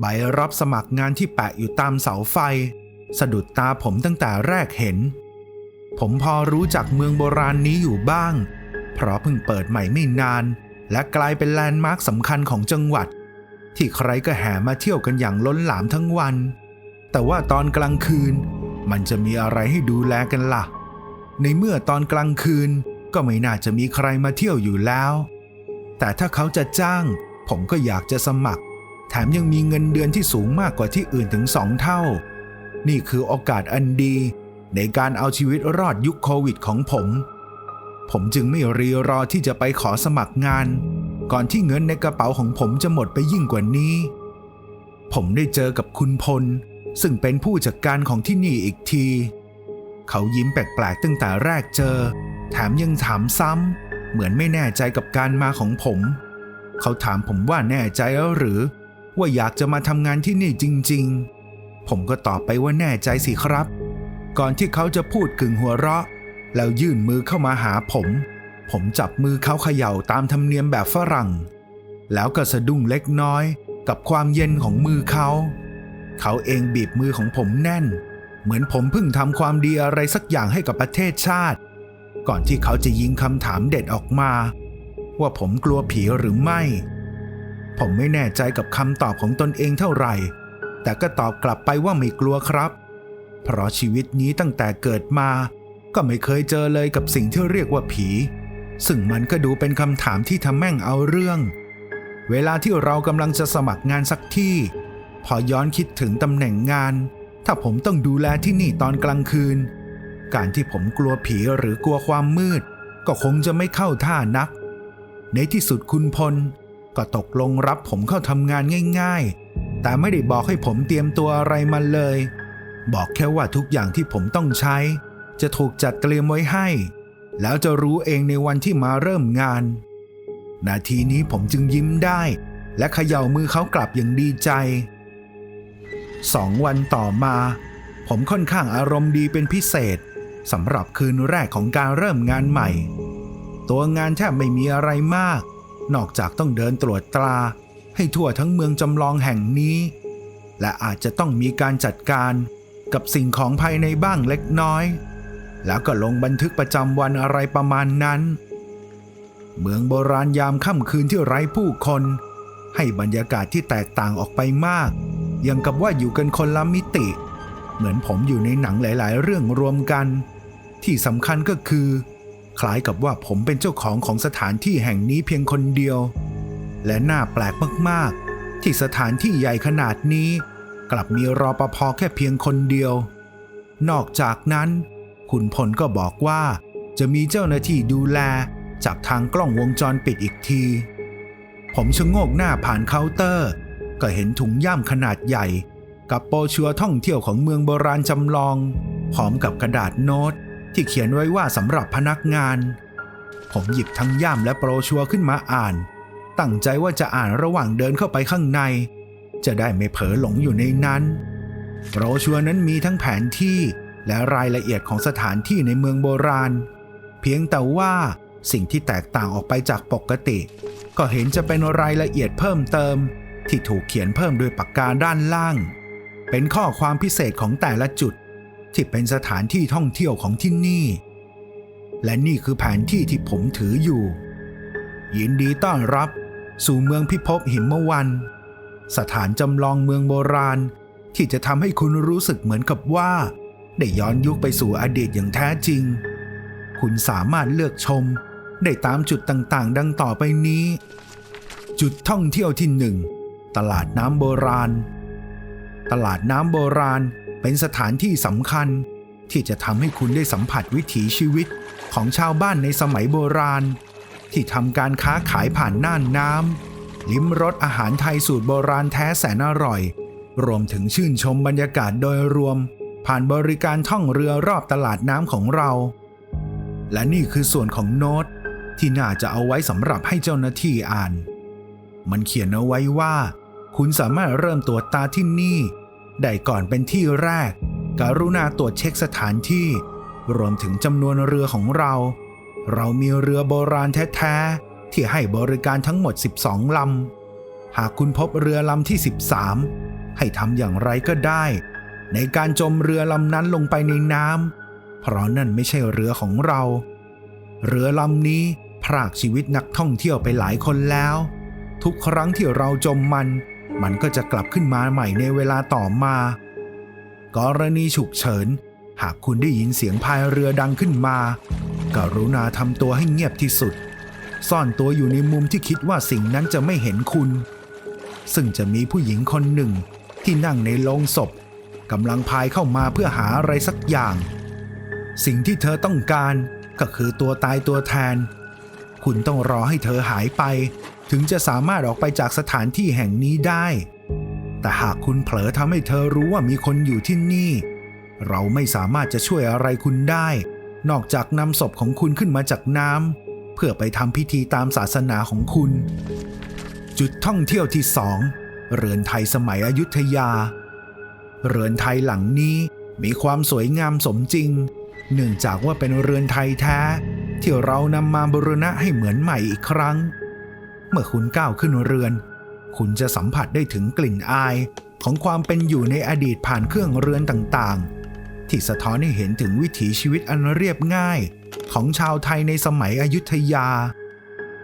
ใบรับสมัครงานที่แปะอยู่ตามเสาไฟ สะดุดตาผมตั้งแต่แรกเห็น ผมพอรู้จักเมืองโบราณนี้อยู่บ้าง เพราะเพิ่งเปิดใหม่ไม่นาน และกลายเป็นแลนด์มาร์คสำคัญของจังหวัด ที่ใครก็แห่มาเที่ยวกันอย่างล้นหลามทั้งวัน แต่ว่าตอนกลางคืน มันจะมีอะไรให้ดูแลกันล่ะ ในเมื่อตอนกลางคืนก็ไม่น่าจะมีใครมาเที่ยวอยู่แล้ว แต่ถ้าเขาจะจ้าง ผมก็อยากจะสมัคร แถมยังมีเงินเดือนที่สูงมากกว่าที่อื่นถึงสองเท่า นี่คือโอกาสอันดี ในการเอาชีวิตรอดยุคโควิดของผม ผมจึงไม่รีรอที่จะไปขอสมัครงาน ก่อนที่เงินในกระเป๋าของผมจะหมดไปยิ่งกว่านี้ ผมได้เจอกับคุณพล ซึ่งเป็นผู้จัดการของที่นี่อีกที เขายิ้มแปลกๆตั้งแต่แรกเจอ แถมยังถามซ้ำเหมือนไม่แน่ใจกับการมาของผม เขาถามผมว่าแน่ใจแล้วหรือ ว่าอยากจะมาทำงานที่นี่จริง ๆ ผมก็ตอบไปว่าแน่ใจสิครับ ก่อนที่เขาจะพูดกึ่งหัวเราะ แล้วยื่นมือเข้ามาหาผม ผมจับมือเขาเขย่าตามธรรมเนียมแบบฝรั่ง แล้วก็สะดุ้งเล็กน้อยกับความเย็นของมือเขา เขาเองบีบมือของผมแน่น เหมือนผมเพิ่งทำความดีอะไรสักอย่างให้กับประเทศชาติ ก่อนที่เขาจะยิงคำถามเด็ดออกมา ว่าผมกลัวผีหรือไม่ ผมไม่แน่ใจกับคำตอบของตนเองเท่าไหร่ แต่ก็ตอบกลับไปว่าไม่กลัวครับ เพราะชีวิตนี้ตั้งแต่เกิดมา ก็ไม่เคยเจอเลยกับสิ่งที่เรียกว่าผี ซึ่งมันก็ดูเป็นคำถามที่ทำแม่งเอาเรื่อง เวลาที่เรากำลังจะสมัครงานสักที่ พอย้อนคิดถึงตำแหน่งงาน ถ้าผมต้องดูแลที่นี่ตอนกลางคืน การที่ผมกลัวผีหรือกลัวความมืด ก็คงจะไม่เข้าท่านัก ในที่สุดคุณพล ก็ตกลงรับผมเข้าทำงานง่าย ๆ แต่ไม่ได้บอกให้ผมเตรียมตัวอะไรมาเลย บอกแค่ว่าทุกอย่างที่ผมต้องใช้ จะถูกจัดเตรียมไว้ให้ แล้วจะรู้เองในวันที่มาเริ่มงาน นาทีนี้ผมจึงยิ้มได้ และเขย่ามือเขากลับอย่างดีใจสองวันต่อมา ผมค่อนข้างอารมณ์ดีเป็นพิเศษสำหรับคืนแรกของการเริ่มงานใหม่ ตัวงานแทบไม่มีอะไรมาก นอกจากต้องเดินตรวจตรา ให้ทั่วทั้งเมืองจำลองแห่งนี้ และอาจจะต้องมีการจัดการกับสิ่งของภายในบ้างเล็กน้อย แล้วก็ลงบันทึกประจำวันอะไรประมาณนั้น เมืองโบราณยามค่ำคืนที่ไร้ผู้คน ให้บรรยากาศที่แตกต่างออกไปมาก ยังกับว่าอยู่กันคนละมิติ เหมือนผมอยู่ในหนังหลาย ๆ เรื่องรวมกัน ที่สำคัญก็คือ คล้ายกับว่าผมเป็นเจ้าของของสถานที่แห่งนี้เพียงคนเดียว และน่าแปลกมากๆ ที่สถานที่ใหญ่ขนาดนี้ กลับมีรอปภแค่เพียงคนเดียว นอกจากนั้น คุณพลก็บอกว่าจะมีเจ้าหน้าที่ดูแลจากทางกล้องวงจรปิดอีกที ผมชะโงกหน้าผ่านเคาน์เตอร์ ก็เห็นถุงย่ามขนาดใหญ่ กับโปชัวท่องเที่ยวของเมืองโบราณจำลอง พร้อมกับกระดาษโน้ต ที่เขียนไว้ว่าสำหรับพนักงาน ผมหยิบทั้งย่ามและโปรชัวขึ้นมาอ่าน ตั้งใจว่าจะอ่านระหว่างเดินเข้าไปข้างใน จะได้ไม่เผลอหลงอยู่ในนั้น โปรชัวนั้นมีทั้งแผนที่และรายละเอียดของสถานที่ในเมืองโบราณ เพียงแต่ว่าสิ่งที่แตกต่างออกไปจากปกติ ก็เห็นจะเป็นรายละเอียดเพิ่มเติม ที่ถูกเขียนเพิ่มด้วยปากกาด้านล่าง เป็นข้อความพิเศษของแต่ละจุด ที่เป็นสถานที่ท่องเที่ยวของที่นี่ และนี่คือแผนที่ที่ผมถืออยู่ ยินดีต้อนรับสู่เมืองพิภพหิมวัน สถานจำลองเมืองโบราณ ที่จะทำให้คุณรู้สึกเหมือนกับว่า ได้ย้อนยุคไปสู่อดีตอย่างแท้จริง คุณสามารถเลือกชมได้ตามจุดต่างๆ ดังต่อไปนี้ จุดท่องเที่ยวที่หนึ่งตลาดน้ำโบราณ ตลาดน้ำโบราณ เป็นสถานที่สำคัญที่จะทำให้คุณได้สัมผัสวิถีชีวิตของชาวบ้านในสมัยโบราณ ที่ทำการค้าขายผ่านน่านน้ำลิ้มรสอาหารไทยสูตรโบราณแท้แสนอร่อย รวมถึงชื่นชมบรรยากาศโดยรวม ผ่านบริการท่องเรือรอบตลาดน้ำของเรา และนี่คือส่วนของโน้ตที่น่าจะเอาไว้สำหรับให้เจ้าหน้าที่อ่าน มันเขียนเอาไว้ว่า คุณสามารถเริ่มตรวจตาที่นี่ ได้ก่อนเป็นที่แรกการุณาตรวจเช็คสถานที่ รวมถึงจำนวนเรือของเรา เรามีเรือโบราณแท้ๆ ที่ให้บริการทั้งหมด 12 ลำ หากคุณพบเรือลำที่ 13 ให้ทำอย่างไรก็ได้ ในการจมเรือลำนั้นลงไปในน้ำเพราะนั่นไม่ใช่เรือของเรา เรือลำนี้พรากชีวิตนักท่องเที่ยวไปหลายคนแล้ว ทุกครั้งที่เราจมมัน มันก็จะกลับขึ้นมาใหม่ในเวลาต่อมา กรณีฉุกเฉิน หากคุณได้ยินเสียงพายเรือดังขึ้นมา กรุณาทำตัวให้เงียบที่สุด ซ่อนตัวอยู่ในมุมที่คิดว่าสิ่งนั้นจะไม่เห็นคุณ ซึ่งจะมีผู้หญิงคนหนึ่งที่นั่งในโลงศพกำลังพายเข้ามาเพื่อหาอะไรสักอย่าง สิ่งที่เธอต้องการก็คือตัวตายตัวแทน คุณต้องรอให้เธอหายไป ถึงจะสามารถออกไปจากสถานที่แห่งนี้ได้ แต่หากคุณเผลอทำให้เธอรู้ว่ามีคนอยู่ที่นี่ เราไม่สามารถจะช่วยอะไรคุณได้ นอกจากนำศพของคุณขึ้นมาจากน้ำเพื่อไปทำพิธีตามศาสนาของคุณ จุดท่องเที่ยวที่สองเรือนไทยสมัยอยุธยา เรือนไทยหลังนี้มีความสวยงามสมจริง เนื่องจากว่าเป็นเรือนไทยแท้ ที่เรานำมาบรณะให้เหมือนใหม่อีกครั้ง เมื่อคุณก้าวขึ้นเรือน คุณจะสัมผัสได้ถึงกลิ่นอายของความเป็นอยู่ในอดีตผ่านเครื่องเรือนต่างๆ ที่สะท้อนให้เห็นถึงวิถีชีวิตอันเรียบง่ายของชาวไทยในสมัยอยุธยา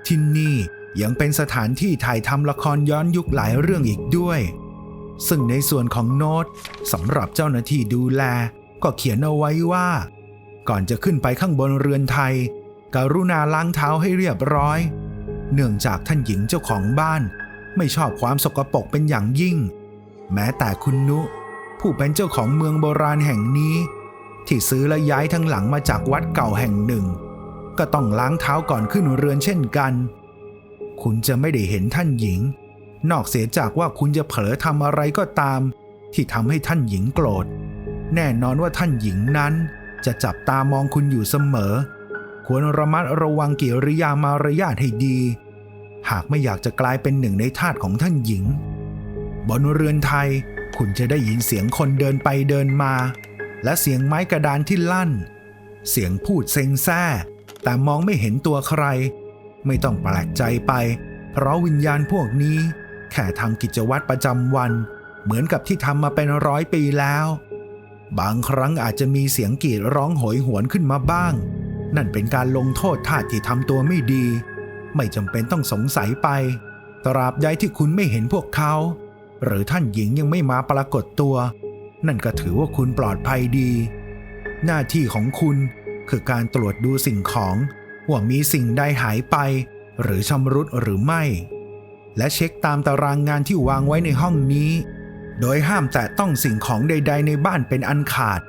ที่นี่ยังเป็นสถานที่ถ่ายทำละครย้อนยุคหลายเรื่องอีกด้วย ซึ่งในส่วนของโน้ตสำหรับเจ้าหน้าที่ดูแล ก็เขียนเอาไว้ว่า ก่อนจะขึ้นไปข้างบนเรือนไทย กรุณาล้างเท้าให้เรียบร้อย เนื่องจากท่านหญิงเจ้าของบ้าน ไม่ชอบความสกปรกเป็นอย่างยิ่ง แม้แต่คุณนุ ผู้เป็นเจ้าของเมืองโบราณแห่งนี้ ที่ซื้อและย้ายทั้งหลังมาจากวัดเก่าแห่งหนึ่ง ก็ต้องล้างเท้าก่อนขึ้นเรือนเช่นกัน คุณจะไม่ได้เห็นท่านหญิง นอกเสียจากว่าคุณจะเผลอทำอะไรก็ตาม ที่ทำให้ท่านหญิงโกรธ แน่นอนว่าท่านหญิงนั้นจะจับตามองคุณอยู่เสมอ ควรระมัดระวังกิริยามารยาทให้ดี หากไม่อยากจะกลายเป็นหนึ่งในทาสของท่านหญิง บนเรือนไทยคุณจะได้ยินเสียงคนเดินไปเดินมา และเสียงไม้กระดานที่ลั่น เสียงพูดเซ็งแซ่แต่มองไม่เห็นตัวใคร ไม่ต้องแปลกใจไป เพราะวิญญาณพวกนี้ แค่ทำกิจวัตรประจำวัน เหมือนกับที่ทำมาเป็นร้อยปีแล้ว บางครั้งอาจจะมีเสียงกรีดร้องโหยหวนขึ้นมาบ้าง นั่นเป็นการลงโทษทาสที่ทำตัวไม่ดี ไม่จำเป็นต้องสงสัยไป ตราบใดที่คุณไม่เห็นพวกเขา หรือท่านหญิงยังไม่มาปรากฏตัว นั่นก็ถือว่าคุณปลอดภัยดี หน้าที่ของคุณคือการตรวจดูสิ่งของ ว่ามีสิ่งใดหายไป หรือชำรุดหรือไม่ และเช็คตามตารางงานที่วางไว้ในห้องนี้ โดยห้ามแตะต้องสิ่งของใด ๆ ในบ้านเป็นอันขาด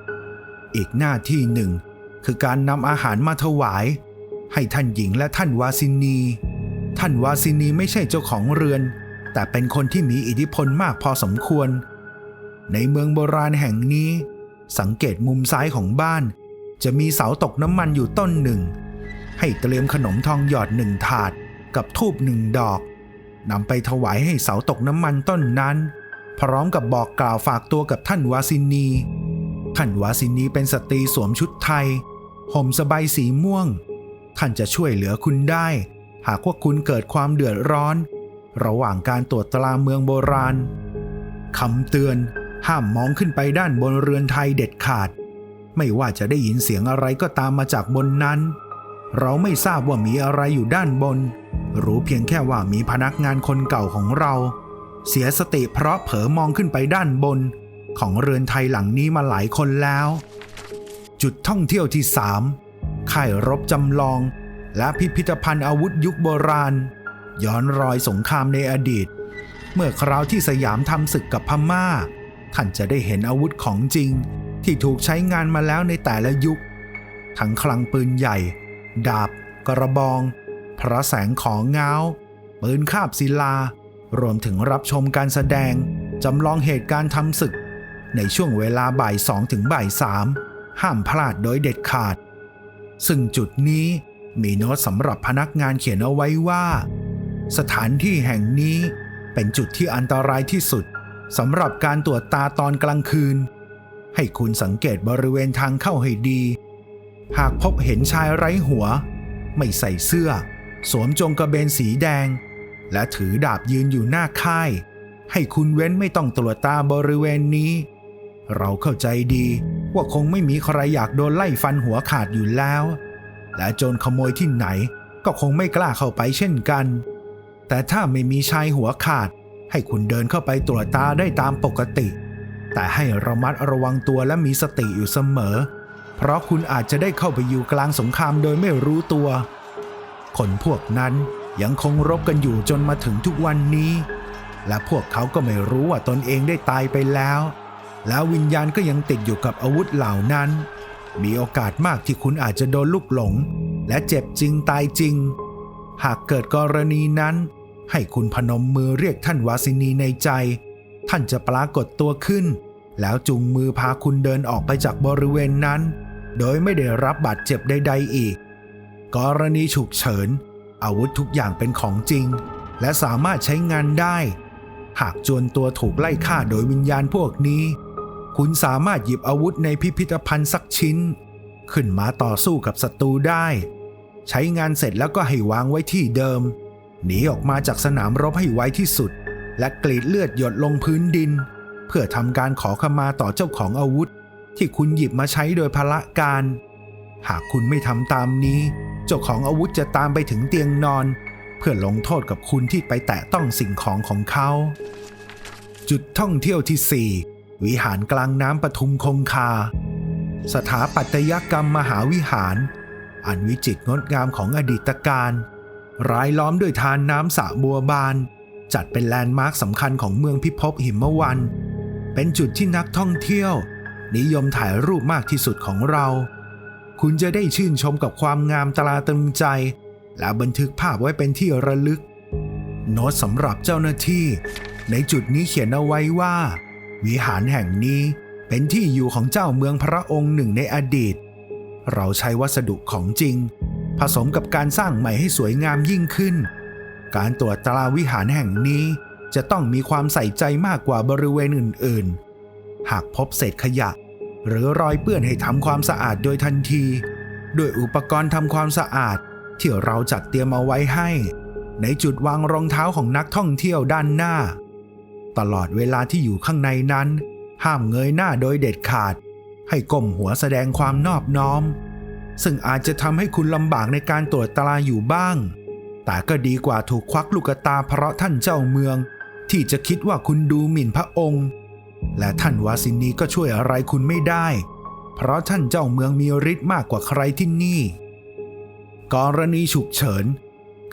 อีกหน้าที่หนึ่ง คือการนำอาหารมาถวาย ให้ท่านหญิงและท่านวาซินี ท่านวาซินีไม่ใช่เจ้าของเรือน แต่เป็นคนที่มีอิทธิพลมากพอสมควร ในเมืองโบราณแห่งนี้ สังเกตมุมซ้ายของบ้าน จะมีเสาตกน้ำมันอยู่ต้นหนึ่ง ให้เตรียมขนมทองหยอดหนึ่งถาดกับทูบหนึ่งดอกนำไปถวายให้เสาตกน้ำมันต้นนั้น พร้อมกับบอกกล่าวฝากตัวกับท่านวาซินี ท่านวาซินีเป็นสตรีสวมชุดไทย ห่มสบายสีม่วง ท่านจะช่วยเหลือคุณได้ หากว่าคุณเกิดความเดือดร้อน ระหว่างการตรวจตราเมืองโบราณคำเตือนห้ามมองขึ้นไปด้านบนเรือนไทยเด็ดขาด ไม่ว่าจะได้ยินเสียงอะไรก็ตามมาจากบนนั้น เราไม่ทราบว่ามีอะไรอยู่ด้านบน รู้เพียงแค่ว่ามีพนักงานคนเก่าของเรา เสียสติเพราะเผลอมองขึ้นไปด้านบน ของเรือนไทยหลังนี้มาหลายคนแล้ว จุดท่องเที่ยวที่ 3 ค่ายรบจำลอง และพิพิธภัณฑ์อาวุธยุคโบราณ ย้อนรอยสงครามในอดีต เมื่อคราวที่สยามทำศึกกับพม่า ท่านจะได้เห็นอาวุธของจริง ที่ถูกใช้งานมาแล้วในแต่ละยุค ทั้งคลังปืนใหญ่ ดาบ กระบอง พระแสงของเงาปืนคาบศิลา รวมถึงรับชมการแสดงจำลองเหตุการณ์ทำศึก ในช่วงเวลาบ่ายสองถึงบ่ายสาม ห้ามพลาดโดยเด็ดขาด ซึ่งจุดนี้มีโน้ตสำหรับพนักงานเขียนเอาไว้ว่า สถานที่แห่งนี้เป็นจุดที่อันตรายที่สุดสำหรับการตรวจตาตอนกลางคืน ให้คุณสังเกตบริเวณทางเข้าให้ดี หากพบเห็นชายไร้หัว ไม่ใส่เสื้อ สวมจงกระเบนสีแดง และถือดาบยืนอยู่หน้าค่าย ให้คุณเว้นไม่ต้องตรวจตาบริเวณนี้ เราเข้าใจดีว่าคงไม่มีใครอยากโดนไล่ฟันหัวขาดอยู่แล้ว และโจรขโมยที่ไหนก็คงไม่กล้าเข้าไปเช่นกัน แต่ถ้าไม่มีชายหัวขาด ให้คุณเดินเข้าไปตรวจตาได้ตามปกติ แต่ให้ระมัดระวังตัวและมีสติอยู่เสมอ เพราะคุณอาจจะได้เข้าไปอยู่กลางสงครามโดยไม่รู้ตัว คนพวกนั้นยังคงรบกันอยู่จนมาถึงทุกวันนี้ และพวกเขาก็ไม่รู้ว่าตนเองได้ตายไปแล้ว แล้ววิญญาณก็ยังติดอยู่กับอาวุธเหล่านั้น มีโอกาสมากที่คุณอาจจะโดนลูกหลง และเจ็บจริงตายจริง หากเกิดกรณีนั้น ให้คุณพนมมือเรียกท่านวาสินีในใจ ท่านจะปรากฏตัวขึ้น แล้วจูงมือพาคุณเดินออกไปจากบริเวณนั้น โดยไม่ได้รับบาดเจ็บใด ๆ อีก กรณีฉุกเฉิน อาวุธทุกอย่างเป็นของจริง และสามารถใช้งานได้ หากจวนตัวถูกไล่ฆ่าโดยวิญญาณพวกนี้ คุณสามารถหยิบอาวุธในพิพิธภัณฑ์สักชิ้น ขึ้นมาต่อสู้กับศัตรูได้ ใช้งานเสร็จแล้วก็ให้วางไว้ที่เดิม หนีออกมาจากสนามรบให้ไวที่สุด และกรีดเลือดหยดลงพื้นดิน เพื่อทำการขอขมาต่อเจ้าของอาวุธ ที่คุณหยิบมาใช้โดยพละการ หากคุณไม่ทำตามนี้ เจ้าของอาวุธจะตามไปถึงเตียงนอน เพื่อลงโทษกับคุณที่ไปแตะต้องสิ่งของของเขา จุดท่องเที่ยวที่4 วิหารกลางน้ำปทุมคงคา สถาปัตยกรรมมหาวิหาร อันวิจิตรงดงามของอดีตการรายล้อมด้วยทานน้ำสระบัวบาน จัดเป็นแลนด์มาร์คสำคัญของเมืองพิภพหิมวัน เป็นจุดที่นักท่องเที่ยว นิยมถ่ายรูปมากที่สุดของเรา คุณจะได้ชื่นชมกับความงามตราตรึงใจ และบันทึกภาพไว้เป็นที่ระลึก โน้ตสำหรับเจ้าหน้าที่ ในจุดนี้เขียนเอาไว้ว่า วิหารแห่งนี้เป็นที่อยู่ของเจ้าเมืองพระองค์หนึ่งในอดีต เราใช้วัสดุของจริง ผสมกับการสร้างใหม่ให้สวยงามยิ่งขึ้น การตรวจตราวิหารแห่งนี้จะต้องมีความใส่ใจมากกว่าบริเวณอื่น ๆ หากพบเศษขยะ หรือรอยเปื้อนให้ทำความสะอาดโดยทันทีด้วยอุปกรณ์ทำความสะอาดที่เราจัดเตรียมเอาไว้ให้ ในจุดวางรองเท้าของนักท่องเที่ยวด้านหน้า ตลอดเวลาที่อยู่ข้างในนั้น ห้ามเงยหน้าโดยเด็ดขาด ให้ก้มหัวแสดงความนอบน้อม ซึ่งอาจจะทำให้คุณลำบากในการตรวจตราอยู่บ้าง แต่ก็ดีกว่าถูกควักลูกตาเพราะท่านเจ้าเมือง ที่จะคิดว่าคุณดูหมิ่นพระองค์ และท่านวาสินีก็ช่วยอะไรคุณไม่ได้ เพราะท่านเจ้าเมืองมีฤทธิ์มากกว่าใครที่นี่ กรณีฉุกเฉิน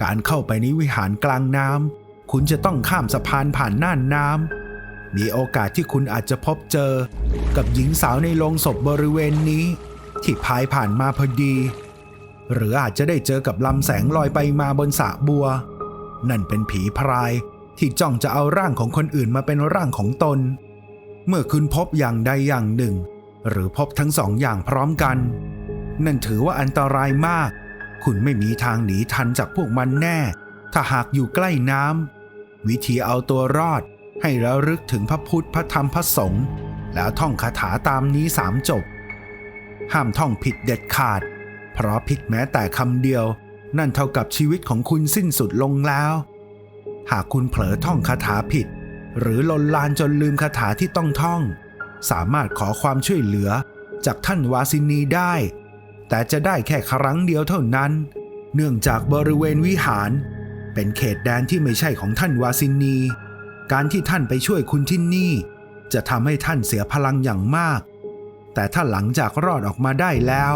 การเข้าไปในวิหารกลางน้ำ คุณจะต้องข้ามสะพานผ่านน่านน้ำมีโอกาสที่คุณอาจจะพบเจอ กับหญิงสาวในโรงศพบริเวณนี้ ที่พายผ่านมาพอดี หรืออาจจะได้เจอกับลำแสงลอยไปมาบนสระบัว นั่นเป็นผีพรายที่จ้องจะเอาร่างของคนอื่นมาเป็นร่างของตน เมื่อคุณพบอย่างใดอย่างหนึ่ง หรือพบทั้งสองอย่างพร้อมกัน นั่นถือว่าอันตรายมาก คุณไม่มีทางหนีทันจากพวกมันแน่ ถ้าหากอยู่ใกล้น้ำ วิธีเอาตัวรอดให้ระลึกถึงพระพุทธพระธรรมพระสงฆ์แล้วท่องคาถาตามนี้สามจบ ห้ามท่องผิดเด็ดขาด เพราะผิดแม้แต่คำเดียว นั่นเท่ากับชีวิตของคุณสิ้นสุดลงแล้ว หากคุณเผลอท่องคาถาผิด หรือลนลานจนลืมคาถาที่ต้องท่อง สามารถขอความช่วยเหลือจากท่านวาสินีได้ แต่จะได้แค่ครั้งเดียวเท่านั้น เนื่องจากบริเวณวิหาร เป็นเขตแดนที่ไม่ใช่ของท่านวาสินี การที่ท่านไปช่วยคุณที่นี่ จะทำให้ท่านเสียพลังอย่างมาก แต่ถ้าหลังจากรอดออกมาได้แล้ว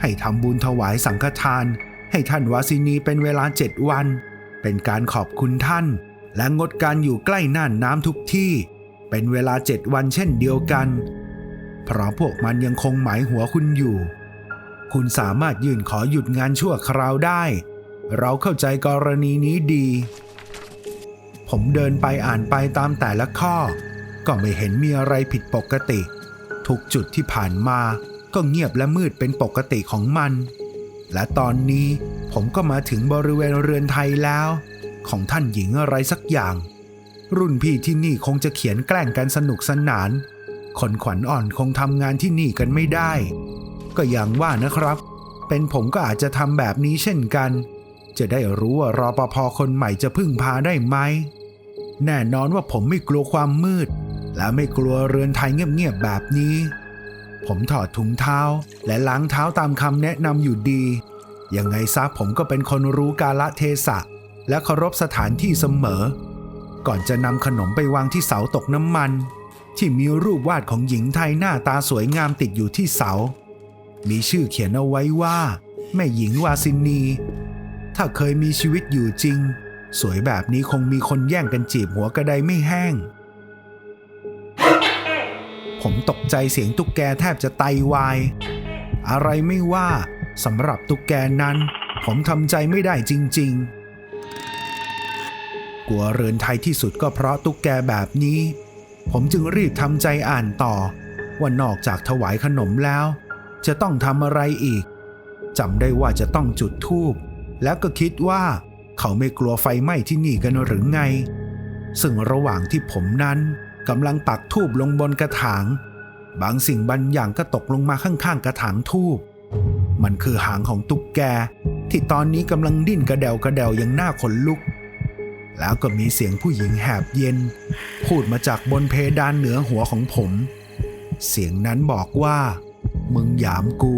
ให้ทำบุญถวายสังฆทาน ให้ท่านวาสินีเป็นเวลาเจ็ดวัน เป็นการขอบคุณท่าน และงดการอยู่ใกล้น่านน้ำทุกที่ เป็นเวลาเจ็ดวันเช่นเดียวกัน เพราะพวกมันยังคงหมายหัวคุณอยู่ คุณสามารถยื่นขอหยุดงานชั่วคราวได้ เราเข้าใจกรณีนี้ดี ผมเดินไปอ่านไปตามแต่ละข้อ ก็ไม่เห็นมีอะไรผิดปกติ ทุกจุดที่ผ่านมาก็เงียบและมืดเป็นปกติของมัน และตอนนี้ผมก็มาถึงบริเวณเรือนไทยแล้ว ของท่านหญิงอะไรสักอย่าง รุ่นพี่ที่นี่คงจะเขียนแกล้งกันสนุกสนาน คนขวัญอ่อนคงทำงานที่นี่กันไม่ได้ ก็อย่างว่านะครับ เป็นผมก็อาจจะทำแบบนี้เช่นกัน จะได้รู้ว่ารอปภคนใหม่จะพึ่งพาได้ไหม แน่นอนว่าผมไม่กลัวความมืด และไม่กลัวเรือนไทยเงียบๆแบบนี้ ผมถอดถุงเท้าและล้างเท้าตามคำแนะนำอยู่ดี ยังไงซะผมก็เป็นคนรู้กาลเทศะ และเคารพสถานที่เสมอ ก่อนจะนำขนมไปวางที่เสาตกน้ำมัน ที่มีรูปวาดของหญิงไทยหน้าตาสวยงามติดอยู่ที่เสา มีชื่อเขียนเอาไว้ว่า แม่หญิงวาสินี ถ้าเคยมีชีวิตอยู่จริง สวยแบบนี้คงมีคนแย่งกันจีบหัวกระไดไม่แห้ง ผมตกใจเสียงตุ๊กแกแทบจะไตวาย อะไรไม่ว่าสำหรับตุ๊กแกนั้น ผมทำใจไม่ได้จริง ๆ กลัวเรือนไทยที่สุดก็เพราะตุ๊กแกแบบนี้ ผมจึงรีบทำใจอ่านต่อ ว่านอกจากถวายขนมแล้ว จะต้องทำอะไรอีกจำได้ว่าจะต้องจุดธูป แล้วก็คิดว่า เขาไม่กลัวไฟไหม้ที่นี่กันหรือไง ซึ่งระหว่างที่ผมนั้นกำลังปักธูปลงบนกระถาง บางสิ่งบางอย่างก็ตกลงมาข้างๆกระถางธูปมันคือหางของตุ๊กแก ที่ตอนนี้กำลังดิ้นกระเดวกระเดวอย่างหน้าขนลุก แล้วก็มีเสียงผู้หญิงแหบเย็น พูดมาจากบนเพดานเหนือหัวของผม เสียงนั้นบอกว่า มึงหยามกู